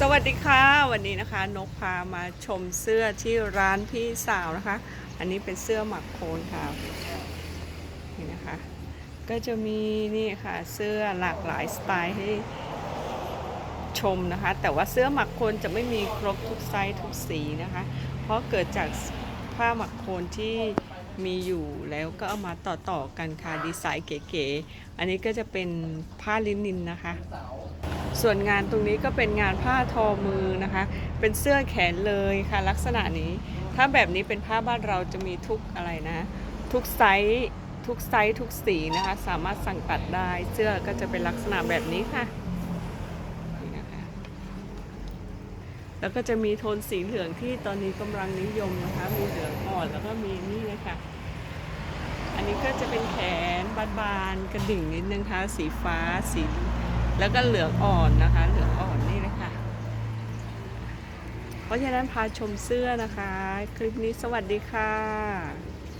สวัสดีค่ะ วันนี้นะคะ นกพามาชมเสื้อที่ร้านพี่สาวนะคะ อันนี้เป็นเสื้อหมักโคนค่ะนี่นะคะ ก็จะมีนี่ค่ะเสื้อหลากหลายสไตล์ให้ชมนะคะ แต่ว่าเสื้อหมักโคนจะไม่มีครบทุกไซส์ทุกสีนะคะ เพราะเกิดจากผ้าหมักโคนที่มีอยู่แล้วก็เอามาต่อๆกันค่ะดีไซน์เก๋ๆอันนี้ก็จะเป็นผ้าลินินนะคะ ส่วนงานตรงนี้ก็เป็นงานผ้าทอมือนะคะ เป็นเสื้อแขนเลยค่ะ ลักษณะนี้ ถ้าแบบนี้เป็นผ้าบ้านเราจะมีทุกอะไรนะ ทุกไซส์ทุกไซส์ทุกสีนะคะ สามารถสั่งตัดได้ เสื้อก็จะเป็นลักษณะแบบนี้ค่ะนี่นะคะแล้วก็จะมีโทนสีเหลืองที่ตอนนี้กำลังนิยมนะคะ มีเหลืองอ่อนแล้วก็มีนี่เลยค่ะอันนี้ก็จะเป็นแขนบานๆกระดิ่งนิดนึงค่ะสีฟ้าสี แล้วก็เหลืองอ่อนนะคะ เหลืองอ่อนนี่เลยค่ะ เพราะฉะนั้นพาชมเสื้อนะคะ คลิปนี้สวัสดีค่ะ